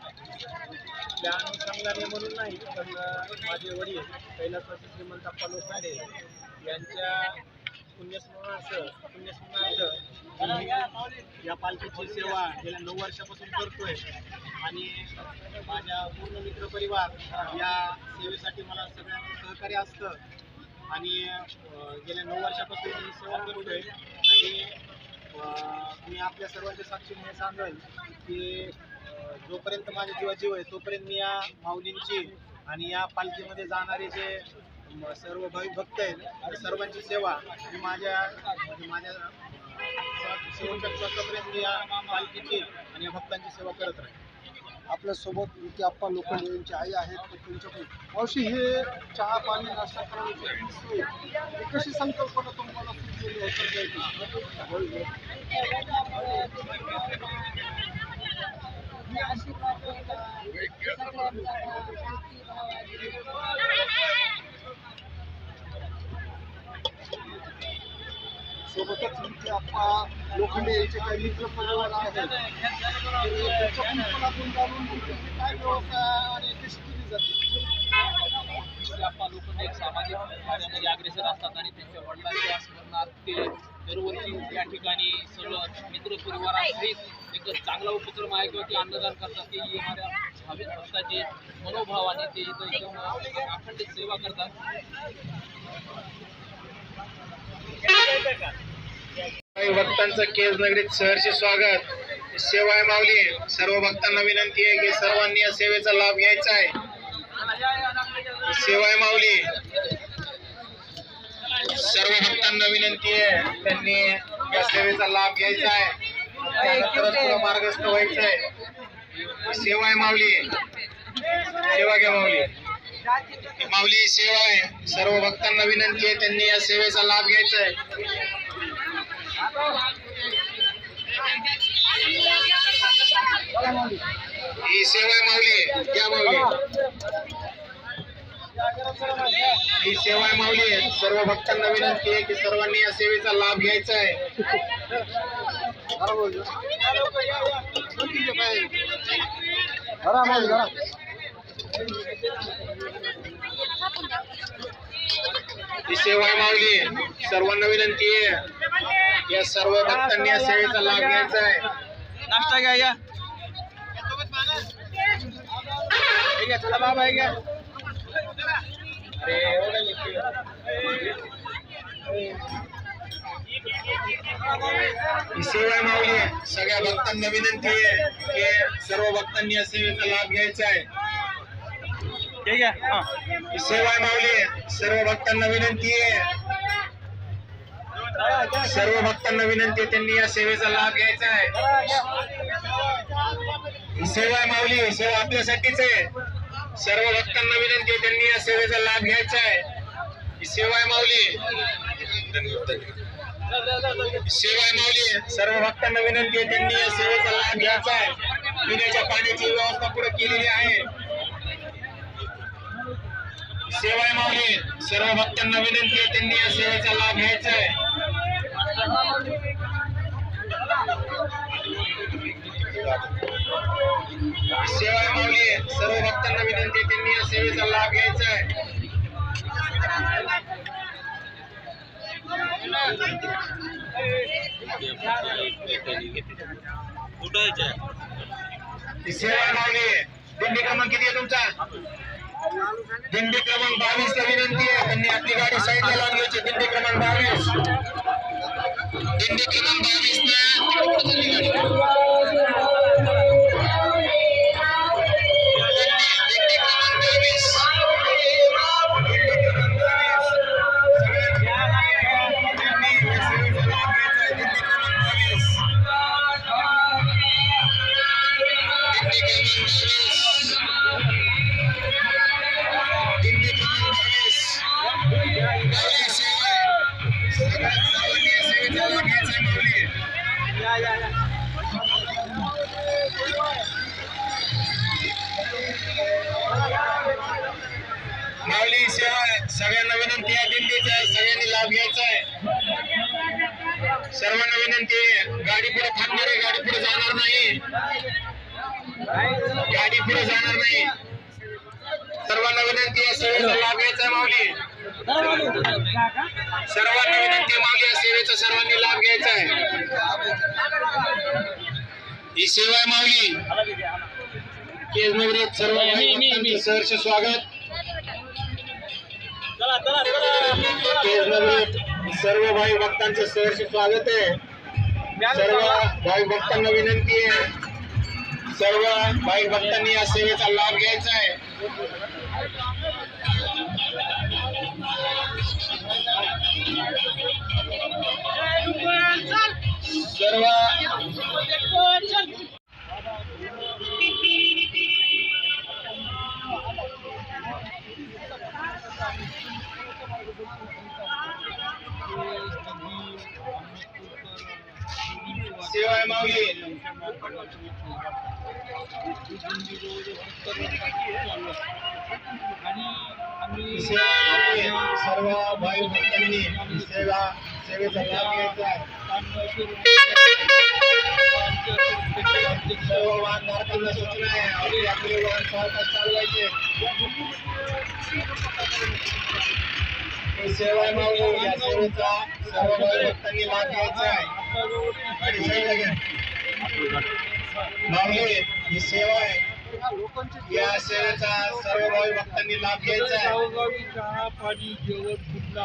त्या अनुषंगाने म्हणून नाही पण माझे वडील कैलासवासी श्रीमंत अप्पा लोखंडे यांच्या पुण्यस्मरणार्थ पुण्यस्मरणार्थ या पालखीची सेवा गेल्या नऊ वर्षापासून करतोय आणि माझ्या पूर्ण मित्रपरिवार या सेवेसाठी मला सगळ्यांचं सहकार्य असतं. आणि गेल्या नऊ वर्षापासून मी सेवा करतोय. आणि मी आपल्या सर्वांच्या साक्षीने हे सांगेल की जोपर्यंत माझ्या जीवा जीव आहे तोपर्यंत मी या माऊलींची आणि या पालखीमध्ये जाणारे जे सर्व भाविक भक्त आहेत आणि सर्वांची सेवा ही माझ्या म्हणजे माझ्या शेवटच्या श्वासापर्यंत या पालखीची आणि या भक्तांची सेवा करत राहील आपल्यासोबत सोबत आप्पा लोखंडे यांची आई आहेत त्यांच्याकडून त्यांच्याकडे मावशी हे चहा पाणी नाश्ता करण्याची ही कशी संकल्पना तुम्हाला सुचलेली होती सोबतच तुमचे आप्पा लोखंडे यांचे काही मित्र परिवार आहेत. कुंपणातून जाणून काय व्यवस्था आणि कशी केली जाते. आप्पा एक सामाजिक कार्यामध्ये अग्रेसर असतात आणि त्यांच्या वडिलांच्या स्मरणार्थ ते दरवर्षी या ठिकाणी सगळं मित्र परिवारासहित एक चांगला उपक्रम आहे किंवा ते अन्नदान करतात. ते येणाऱ्या भाविक भक्ताचे मनोभावाने ते इथं अखंड सेवा करतात. भक्तांचं केस नगरीत सहर्ष स्वागत. सेवा आहे मावली सर्व भक्तांना विनंती आहे की सर्वांनी या सेवेचा लाभ घ्यायचा आहे. सेवा आहे माऊली सर्व भक्तांना विनंती आहे त्यांनी या सेवेचा लाभ घ्यायचा आहे. मार्गस्थ व्हायचं आहे. सेवा आहे माऊली सेवा घ्या माऊली. ही माऊली सेवा आहे सर्व भक्तांना विनंती आहे त्यांनी या सेवेचा लाभ घ्यायचा आहे. ही सेवा आहे. माऊली घ्या माऊली ही सेवा आहे. माऊली सर्व भक्तांना विनंती आहे की सर्वांनी या सेवेचा लाभ घ्यायचा आहे. ही सेवा माऊली सर्वांना विनंती या सर्व भक्तांनी या सेवेचा लाभ घ्यायचा आहे. नाश्ता हे भक्तांना विनंती की सर्व भक्तांनी या सेवेचा लाभ घ्यायचा हा. सेवा माऊली सर्व भक्तांना विनंती आहे. सर्व भक्तांना विनंती आहे त्यांनी या सेवेचा लाभ घ्यायचा आहे. ही सेवा आहे माऊली ही सेवा आपल्यासाठीच आहे. सर्व भक्तांना विनंती आहे त्यांनी या सेवेचा लाभ घ्यायचा आहे. ही सेवा आहे माऊली. ही सेवा आहे माऊली सर्व भक्तांना विनंती आहे त्यांनी या सेवेचा लाभ घ्यायचा आहे. पिण्याच्या पाण्याची व्यवस्था पुढे केलेली आहे. सेवा आहे माऊली सर्व भक्तांना विनंती आहे त्यांनी या सेवेचा लाभ घ्यायचा आहे. सेवा आहे माऊली सर्व भक्तांना विनंती आहे त्यांनी या सेवेचा लाभ घ्यायचा आहे. सेवा आहे? माऊली दिंडी क्रमांक किती आहे तुमचा? दिंडी क्रमांक बावीस ला विनंती आहे त्यांनी आपली गाडी साईडला लावून घ्यायची दिंडी क्रमांक बावीस दिंडी क्रमांक बावीस ना दिंडी दिंडीचा सगळ्यांनी लाभ घ्यायचा आहे. सर्वांना विनंती आहे गाडी पुढे थांबणार आहे गाडी पुढे जाणार नाही. गाडी पुढे जाणार नाही. सर्वांना विनंती आहे सेवेचा लाभ घ्यायचा आहे माऊली. सर्वांना विनंती आहे माऊली या सेवेचा सर्वांनी लाभ घ्यायचा आहे. ही सेवा आहे माऊली. केज नगरीत सर्व भाई भक्तांचं सहर्ष स्वागत. सर्व भाई भक्तांचं सहर्ष स्वागत आहे. सर्व भाई भक्तांना विनंती आहे. सर्व भाई भक्तांनी या सेवेचा लाभ घ्यायचा आहे. सेवा आहे सर्व भाई भक्तांनी सेवा सेवेचा लाभ घ्यायचा आहे सर्व सूचना आहे आपले आपले वाहन चालवायचे सेवा या सेवेचा सर्व भाई भक्तांनी लाभ घ्यायचा आहे माऊली ही सेवा आहे. या सेवेचा सर्व भाई भक्तांनी लाभ घ्यायचा आहे. पाणी जेवण कुठलं